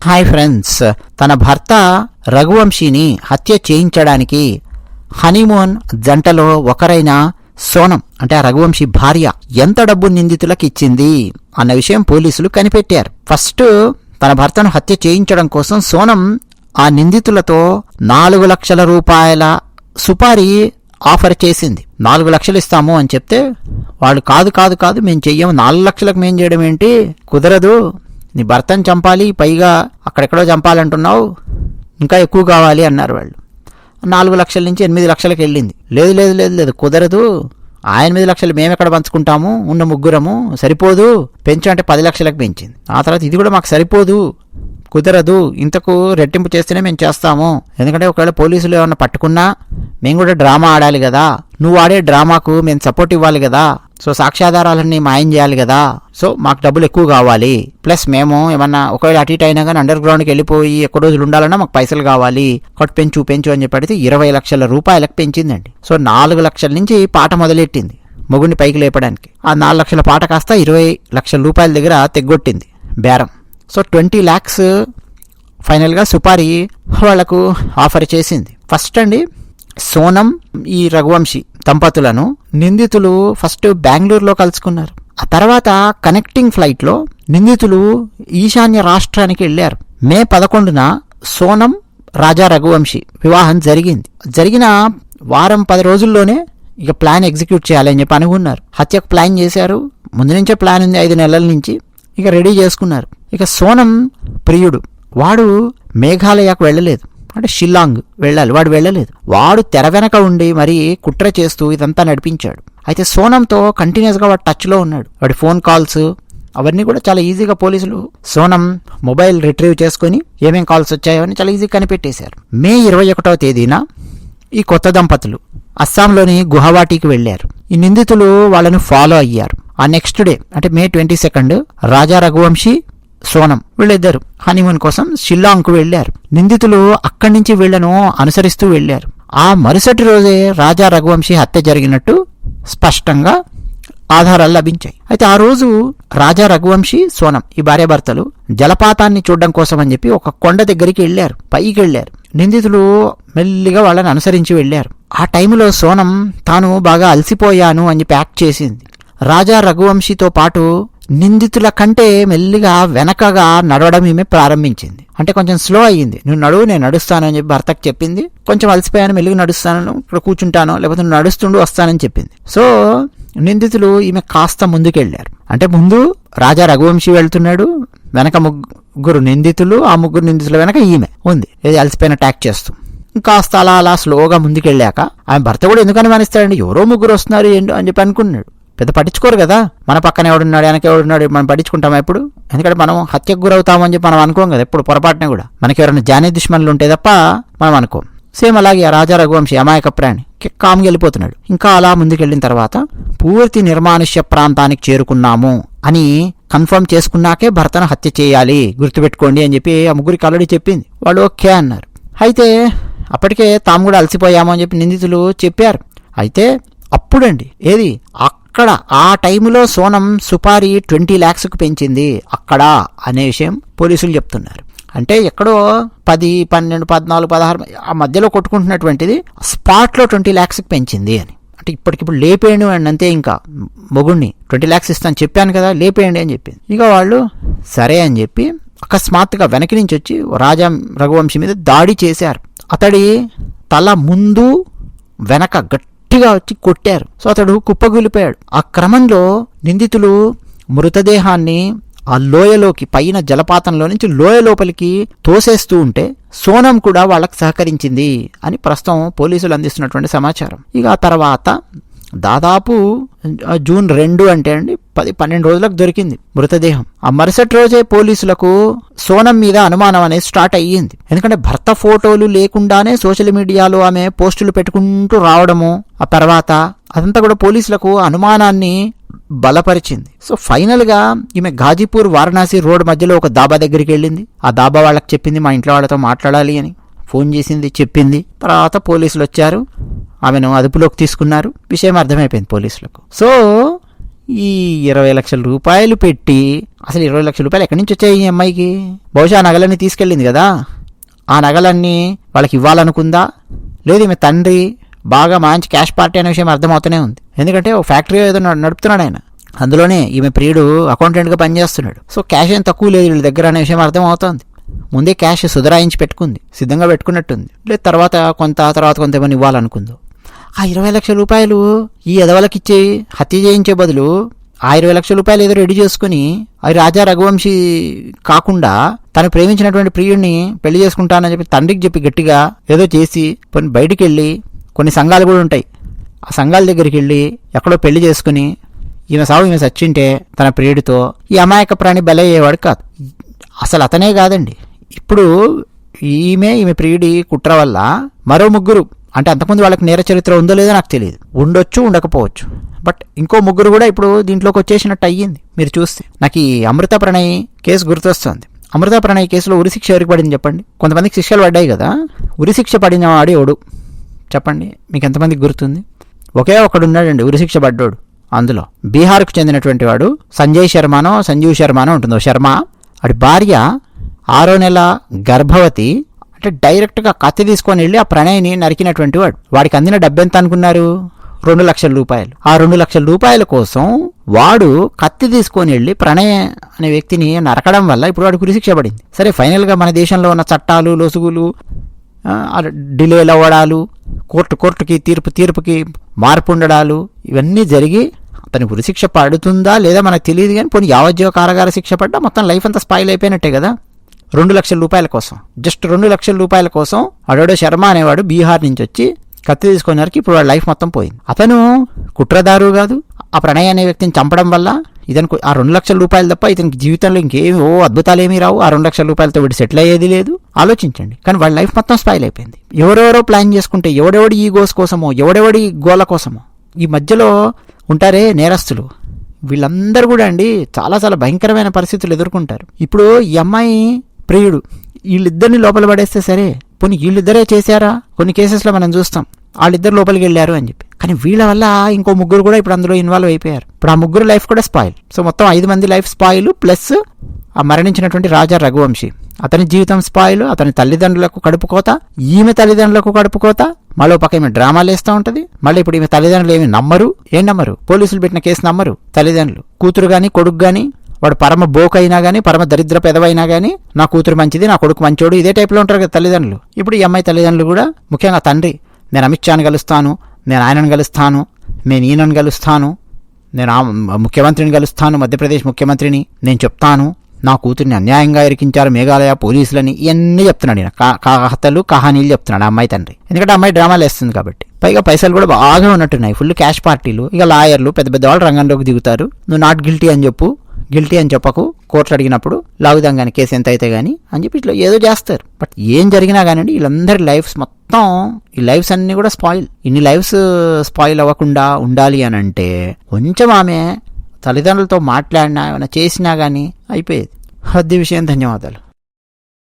Hi friends తన భర్త రఘువంశీని హత్య చేయించడానికి హనీమూన్ జంటలో ఒకరైన సోనం అంటే ఆ రఘువంశీ భార్య ఎంత డబ్బు నిందితులకు ఇచ్చింది అన్న విషయం పోలీసులు కనిపెట్టారు. ఫస్ట్ తన భర్తను హత్య చేయించడం కోసం సోనం ఆ నిందితులతో నాలుగు లక్షల రూపాయల సుపారీ ఆఫర్ చేసింది. నాలుగు లక్షలు ఇస్తాము అని చెప్తే వాళ్ళు కాదు కాదు కాదు మేము చెయ్యము నాలుగు లక్షలకు మేము చేయడం ఏంటి? కుదరదు నీ భర్తను చంపాలి పైగా అక్కడెక్కడో చంపాలంటున్నావు ఇంకా ఎక్కువ కావాలి అన్నారు వాళ్ళు. నాలుగు లక్షల నుంచి ఎనిమిది లక్షలకు వెళ్ళింది. లేదు లేదు లేదు లేదు కుదరదు. ఆ ఎనిమిది లక్షలు మేము ఎక్కడ పంచుకుంటాము? ఉన్న ముగ్గురము? సరిపోదు. పెంచు అంటే పది లక్షలకు పెంచింది. ఆ తర్వాత ఇది కూడా మాకు సరిపోదు. కుదరదు. ఇంతకు రెట్టింపు చేస్తేనే మేము చేస్తాము. ఎందుకంటే ఒకవేళ పోలీసులు ఏమన్నా పట్టుకున్నా మేము కూడా డ్రామా ఆడాలి కదా. నువ్వు ఆడే డ్రామాకు మేము సపోర్ట్ ఇవ్వాలి కదా. సో సాక్ష్యాధారాలన్నీ మాయం చేయాలి కదా. సో మాకు డబ్బులు ఎక్కువ కావాలి. ప్లస్ మేము ఏమన్నా ఒకవేళ అటు ఇటు అయినా కానీ అండర్ గ్రౌండ్కి వెళ్ళిపోయి ఎక్కువ రోజులు ఉండాలన్నా మాకు పైసలు కావాలి. కొట్టు పెంచు పెంచు అని చెప్పి ఇరవై లక్షల రూపాయలకు పెంచిందండి. సో నాలుగు లక్షల నుంచి పాట మొదలెట్టింది మొగుడిని పైకి లేపడానికి. ఆ నాలుగు లక్షల పాట కాస్త ఇరవై లక్షల రూపాయల దగ్గర తెగ్గొట్టింది బేరం. సో ట్వంటీ ల్యాక్స్ ఫైనల్గా సుపారి వాళ్ళకు ఆఫర్ చేసింది. ఫస్ట్ అండి సోనం ఈ రఘువంశీ. దంపతులను నిందితులు ఫస్ట్ బెంగళూరులో కలుసుకున్నారు. ఆ తర్వాత కనెక్టింగ్ ఫ్లైట్లో నిందితులు ఈశాన్య రాష్ట్రానికి వెళ్ళారు. మే పదకొండున సోనం రాజా రఘువంశీ వివాహం జరిగింది. జరిగిన వారం పది రోజుల్లోనే ఇక ప్లాన్ ఎగ్జిక్యూట్ చేయాలని చెప్పి అనుకున్నారు. హత్యకు ప్లాన్ చేశారు. ముందు నుంచే ప్లాన్ ఉంది ఐదు నెలల నుంచి. ఇక రెడీ చేసుకున్నారు. ఇక సోనం ప్రియుడు. వాడు మేఘాలయకు వెళ్ళలేదు. అంటే షిల్లాంగ్ వెళ్ళాలి. వాడు వెళ్ళలేదు. వాడు తెర వెనక ఉండి మరి కుట్ర చేస్తూ ఇదంతా నడిపించాడు. అయితే సోనంతో కంటిన్యూస్గా వాడు టచ్లో ఉన్నాడు. వాడి ఫోన్ కాల్స్ అవన్నీ కూడా చాలా ఈజీగా పోలీసులు సోనం మొబైల్ రిట్రీవ్ చేసుకొని ఏమేం కాల్స్ వచ్చాయో అని చాలా ఈజీగా కనిపెట్టేశారు. మే ఇరవై ఒకటవ తేదీన ఈ కొత్త దంపతులు అస్సాంలోని గుహవాటీకి వెళ్ళారు ఈ నిందితులు వాళ్ళను ఫాలో అయ్యారు. ఆ నెక్స్ట్ డే అంటే May twenty second Raja Raghuvanshi Sonam వీళ్ళిద్దరు హనీమూన్ కోసం షిల్లాంగ్కు వెళ్ళారు నిందితులు అక్కడి నుంచి వీళ్ళను అనుసరిస్తూ వెళ్ళారు ఆ మరుసటి రోజే రాజా రఘువంశీ హత్య జరిగినట్టు స్పష్టంగా ఆధారాలు లభించాయి. అయితే ఆ రోజు రాజా రఘువంశీ సోనం ఈ భార్యాభర్తలు జలపాతాన్ని చూడడం కోసం అని చెప్పి ఒక కొండ దగ్గరికి వెళ్ళారు పైకి వెళ్ళారు నిందితులు మెల్లిగా వాళ్ళని అనుసరించి వెళ్ళారు ఆ టైంలో సోనం తాను బాగా అలసిపోయాను అని చెప్పి యాక్ట్ చేసింది. రాజా రఘువంశీతో పాటు నిందితుల కంటే మెల్లిగా వెనకగా నడవడం ఈమె ప్రారంభించింది. అంటే కొంచెం స్లో అయ్యింది. నువ్వు నడువు నేను నడుస్తాను అని చెప్పి భర్తకు చెప్పింది. కొంచెం అలసిపోయాను మెల్లిగా నడుస్తాను ఇక్కడ కూర్చుంటాను లేకపోతే నువ్వు నడుస్తుండు వస్తానని చెప్పింది. సో నిందితులు ఈమె కాస్త ముందుకెళ్ళారు అంటే ముందు రాజా రఘువంశీ వెళ్తున్నాడు. వెనక ముగ్గురు నిందితులు ఆ ముగ్గురు నిందితుల వెనక ఈమె ఉంది. ఏది అలసిపోయిన ట్యాక్ చేస్తూ. కాస్త అలా అలా స్లోగా ముందుకెళ్ళాక ఆమె భర్త కూడా ఎందుకని అనుమానిస్తాడండి ఎవరో ముగ్గురు వస్తున్నారు ఏంటో అని చెప్పి అనుకున్నాడు. పెద్ద పట్టించుకోరు కదా. మన పక్కన ఎవడున్నాడు వెనక ఎవడున్నాడు మనం పట్టించుకుంటాం ఎప్పుడు? ఎందుకంటే మనం హత్యకు గురవుతామని చెప్పి మనం అనుకోం కదా ఎప్పుడు పొరపాటున కూడా. మనకి ఎవరైనా జానీ దుష్మనులు ఉంటే తప్ప మనం అనుకోం. సేమ్ అలాగే ఆ రాజా రఘువంశీ అమాయక ప్రాణి కామ్కి వెళ్ళిపోతున్నాడు. ఇంకా అలా ముందుకెళ్ళిన తర్వాత పూర్తి నిర్మానుష్య ప్రాంతానికి చేరుకున్నాము అని కన్ఫర్మ్ చేసుకున్నాకే భర్తను హత్య చేయాలి గుర్తుపెట్టుకోండి అని చెప్పి ఆ ముగ్గురికి ఆల్రెడీ చెప్పింది. వాళ్ళు ఓకే అన్నారు. అయితే అప్పటికే తాము కూడా అలసిపోయాము అని చెప్పి నిందితులు చెప్పారు. అయితే అప్పుడండి ఏది? అక్కడ ఆ టైంలో సోనం సుపారీ ట్వంటీ ల్యాక్స్కు పెంచింది. అక్కడ అనే విషయం పోలీసులు చెప్తున్నారు. అంటే ఎక్కడో పది పన్నెండు పద్నాలుగు పదహారు ఆ మధ్యలో కొట్టుకుంటున్నటువంటిది స్పాట్లో ట్వంటీ ల్యాక్స్కి పెంచింది అని. అంటే ఇప్పటికిప్పుడు లేపేయండి అండి అంతే ఇంకా. మొగుడిని ట్వంటీ ల్యాక్స్ ఇస్తాను చెప్పాను కదా లేపేయండి అని చెప్పింది. ఇక వాళ్ళు సరే అని చెప్పి అకస్మాత్తుగా వెనక నుంచి వచ్చి రాజా రఘువంశి మీద దాడి చేశారు. అతడి తల ముందు వెనక గట్టిగా వచ్చి కొట్టారు. సో అతడు కుప్పగూలిపోయాడు. ఆ క్రమంలో నిందితులు మృతదేహాన్ని ఆ లోయలోకి పైన జలపాతంలో నుంచి లోయ లోపలికి తోసేస్తూ ఉంటే సోనం కూడా వాళ్ళకు సహకరించింది అని ప్రస్తుతం పోలీసులు అందిస్తున్నటువంటి సమాచారం. ఇక ఆ తర్వాత దాదాపు జూన్ రెండు అంటే అండి పది పన్నెండు రోజులకు దొరికింది మృతదేహం. ఆ మరుసటి రోజే పోలీసులకు సోనం మీద అనుమానం అనేది స్టార్ట్ అయ్యింది. ఎందుకంటే భర్త ఫోటోలు లేకుండానే సోషల్ మీడియాలో ఆమె పోస్టులు పెట్టుకుంటూ రావడము ఆ తర్వాత అదంతా కూడా పోలీసులకు అనుమానాన్ని బలపరిచింది. సో ఫైనల్గా ఈమె గాజీపూర్ వారణాసి రోడ్ మధ్యలో ఒక దాబా దగ్గరికి వెళ్ళింది. ఆ దాబా వాళ్ళకి చెప్పింది మా ఇంట్లో వాళ్ళతో మాట్లాడాలి అని. ఫోన్ చేసింది చెప్పింది. తర్వాత పోలీసులు వచ్చారు. ఆమెను అదుపులోకి తీసుకున్నారు. విషయం అర్థమైపోయింది పోలీసులకు. సో ఈ ఇరవై లక్షల రూపాయలు పెట్టి అసలు ఇరవై లక్షల రూపాయలు ఎక్కడి నుంచి వచ్చాయి ఈ అమ్మాయికి? బహుశా ఆ నగలన్నీ తీసుకెళ్ళింది కదా? ఆ నగలన్నీ వాళ్ళకి ఇవ్వాలనుకుందా? లేదు ఈమె తండ్రి బాగా మంచి క్యాష్ పార్టీ అనే విషయం అర్థమవుతూనే ఉంది. ఎందుకంటే ఒక ఫ్యాక్టరీ ఏదో నడుపుతున్నాడు ఆయన. అందులోనే ఈమె ప్రియుడు అకౌంటెంట్గా పనిచేస్తున్నాడు. సో క్యాష్ ఏం తక్కువ లేదు వీళ్ళ దగ్గర అనే విషయం అర్థమవుతోంది. ముందే క్యాష్ సుధరాయించి పెట్టుకుంది. సిద్ధంగా పెట్టుకున్నట్టుంది. లేదు తర్వాత కొంత తర్వాత కొంత ఏమైనా ఇవ్వాలనుకుందో. ఆ ఇరవై లక్షల రూపాయలు ఈ ఎదవలకి ఇచ్చి హత్య చేయించే బదులు ఆ ఇరవై లక్షల రూపాయలు ఏదో రెడీ చేసుకుని అది రాజా రఘువంశీ కాకుండా తను ప్రేమించినటువంటి ప్రియుడిని పెళ్ళి చేసుకుంటానని చెప్పి తండ్రికి చెప్పి గట్టిగా ఏదో చేసి కొన్ని బయటికి వెళ్ళి కొన్ని సంఘాలు కూడా ఉంటాయి. ఆ సంఘాల దగ్గరికి వెళ్ళి ఎక్కడో పెళ్ళి చేసుకుని ఈమె సాగు ఈమె సచ్చింటే తన ప్రియుడితో ఈ అమాయక ప్రాణి బలయ్యేవాడు కాదు. అసలు అతనే కాదండి. ఇప్పుడు ఈమె ఈమె ప్రియుడి కుట్ర వల్ల మరో ముగ్గురు అంటే అంతకుముందు వాళ్ళకి నేర చరిత్ర ఉందో లేదో నాకు తెలియదు. ఉండొచ్చు ఉండకపోవచ్చు. బట్ ఇంకో ముగ్గురు కూడా ఇప్పుడు దీంట్లోకి వచ్చేసినట్టు అయ్యింది. మీరు చూస్తే. నాకు ఈ అమృత ప్రణయ్ కేసు గుర్తొస్తుంది. అమృత ప్రణయ్ కేసులో ఉరిశిక్ష ఎవరికి పడింది చెప్పండి? కొంతమందికి శిక్షలు పడ్డాయి కదా. ఉరిశిక్ష పడిన వాడు ఎవడు? చెప్పండి. మీకు ఎంతమందికి గుర్తుంది? ఒకే ఒకడు ఉన్నాడండి ఉరిశిక్ష పడ్డాడు. అందులో బీహార్కు చెందినటువంటి వాడు సంజయ్ శర్మనో సంజీవ్ శర్మనో ఉంటుందో? శర్మ. వాడి భార్య ఆరో నెల గర్భవతి అంటే డైరెక్ట్గా కత్తి తీసుకొని వెళ్ళి ఆ ప్రణయ్ని నరికినటువంటి వాడు. వాడికి అందిన డబ్బెంత అనుకున్నారు? రెండు లక్షల రూపాయలు. ఆ రెండు లక్షల రూపాయల కోసం వాడు కత్తి తీసుకొని వెళ్ళి ప్రణయ్ అనే వ్యక్తిని నరకడం వల్ల ఇప్పుడు వాడు ఉరిశిక్ష పడింది. సరే ఫైనల్గా మన దేశంలో ఉన్న చట్టాలు లొసుగులు డిలే డిలేలు అవ్వడాలు కోర్టు కోర్టుకి తీర్పు తీర్పుకి మార్పు ఉండడాలు ఇవన్నీ జరిగి అతని ఉరిశిక్ష పడుతుందా లేదా మనకు తెలియదు కానీ పోనీ యావజ్జీవ కారాగార శిక్ష పడ్డా మొత్తం లైఫ్ అంతా స్పాయిల్ అయిపోయినట్టే కదా. రెండు లక్షల రూపాయల కోసం. జస్ట్ రెండు లక్షల రూపాయల కోసం అడోడో శర్మ అనేవాడు బీహార్ నుంచి వచ్చి కత్తి తీసుకునేవారికి ఇప్పుడు వాడి లైఫ్ మొత్తం పోయింది. అతను కుట్రదారు కాదు. ఆ ప్రణయ్ అనే వ్యక్తిని చంపడం వల్ల ఇతనికి ఆ రెండు లక్షల రూపాయలు తప్ప ఇతనికి జీవితంలో ఇంకేమి ఓ అద్భుతాలు ఏమీ రావు. ఆ రెండు లక్షల రూపాయలతో వీడు సెటిల్ అయ్యేది లేదు. ఆలోచించండి. కానీ వాళ్ళ లైఫ్ మొత్తం స్పాయిల్ అయిపోయింది. ఎవరెవరో ప్లాన్ చేసుకుంటే ఎవడెవడి ఈ గోస్ కోసమో ఎవడెవడి గోల కోసమో ఈ మధ్యలో ఉంటారే నేరస్తులు. వీళ్ళందరూ కూడా అండి చాలా చాలా భయంకరమైన పరిస్థితులు ఎదుర్కొంటారు. ఇప్పుడు ఈ అమ్మాయి ప్రియుడు వీళ్ళిద్దరిని లోపల పడేస్తే సరే పోనీ వీళ్ళిద్దరే చేశారా? కొన్ని కేసెస్లో మనం చూస్తాం వాళ్ళిద్దరు లోపలికి వెళ్ళారు అని చెప్పి. కానీ వీళ్ళ వల్ల ఇంకో ముగ్గురు కూడా ఇప్పుడు అందులో ఇన్వాల్వ్ అయిపోయారు. ఇప్పుడు ఆ ముగ్గురు లైఫ్ కూడా స్పాయిల్. సో మొత్తం ఐదు మంది లైఫ్ స్పాయిల్ ప్లస్ ఆ మరణించినటువంటి రాజా రఘువంశీ. అతని జీవితం స్పాయిల్ అతని తల్లిదండ్రులకు కడుపుకోత ఈమె తల్లిదండ్రులకు కడుపుకోత మరో మళ్ళీ పక్క ఈమె డ్రామాలు వేస్తూ ఉంటుంది. మళ్ళీ ఇప్పుడు ఈమె తల్లిదండ్రులు ఏమి నమ్మరు. ఏం నమ్మరు? పోలీసులు పెట్టిన కేసు నమ్మరు. తల్లిదండ్రులు కూతురు కానీ కొడుకు కానీ వాడు పరమ బోక్ అయినా పరమ దరిద్ర పెదవైనా కానీ నా కూతురు మంచిది నా కొడుకు మంచోడు ఇదే టైప్లో ఉంటారు కదా తల్లిదండ్రులు. ఇప్పుడు ఈ అమ్మాయి తల్లిదండ్రులు కూడా ముఖ్యంగా తండ్రి నేను అమిత్ షాను కలుస్తాను నేను ఆయనను కలుస్తాను నేను ఈయనను కలుస్తాను నేను ఆ ముఖ్యమంత్రిని కలుస్తాను మధ్యప్రదేశ్ ముఖ్యమంత్రిని నేను చెప్తాను నా కూతుర్ని అన్యాయంగా ఇరికించారు మేఘాలయ పోలీసులని ఇవన్నీ చెప్తున్నాడు ఈయన. కా- కథలు కహానీలు చెప్తున్నాడు అమ్మాయి తండ్రి. ఎందుకంటే అమ్మాయి డ్రామాలు వేస్తుంది కాబట్టి. పైగా పైసలు కూడా బాగా ఉన్నట్టున్నాయి ఫుల్ క్యాష్ పార్టీలు. ఇక లాయర్లు పెద్ద పెద్ద వాళ్ళు రంగంలోకి దిగుతారు. నువ్వు నాట్ గిల్టీ అని చెప్పు. గిల్టీ అని చెప్పకు. కోర్టు అడిగినప్పుడు లాగుదాం కానీ కేసు ఎంత అయితే కానీ అని చెప్పి ఇట్లా ఏదో చేస్తారు. బట్ ఏం జరిగినా కానివ్వండి వీళ్ళందరి లైఫ్స్ మొత్తం ఈ లైఫ్స్ అన్నీ కూడా స్పాయిల్. ఇన్ని లైఫ్స్ స్పాయిల్ అవ్వకుండా ఉండాలి అని అంటే కొంచెం ఆమె తల్లిదండ్రులతో మాట్లాడినా ఏమైనా చేసినా కానీ అయిపోయేది. హద్ది విషయం. ధన్యవాదాలు.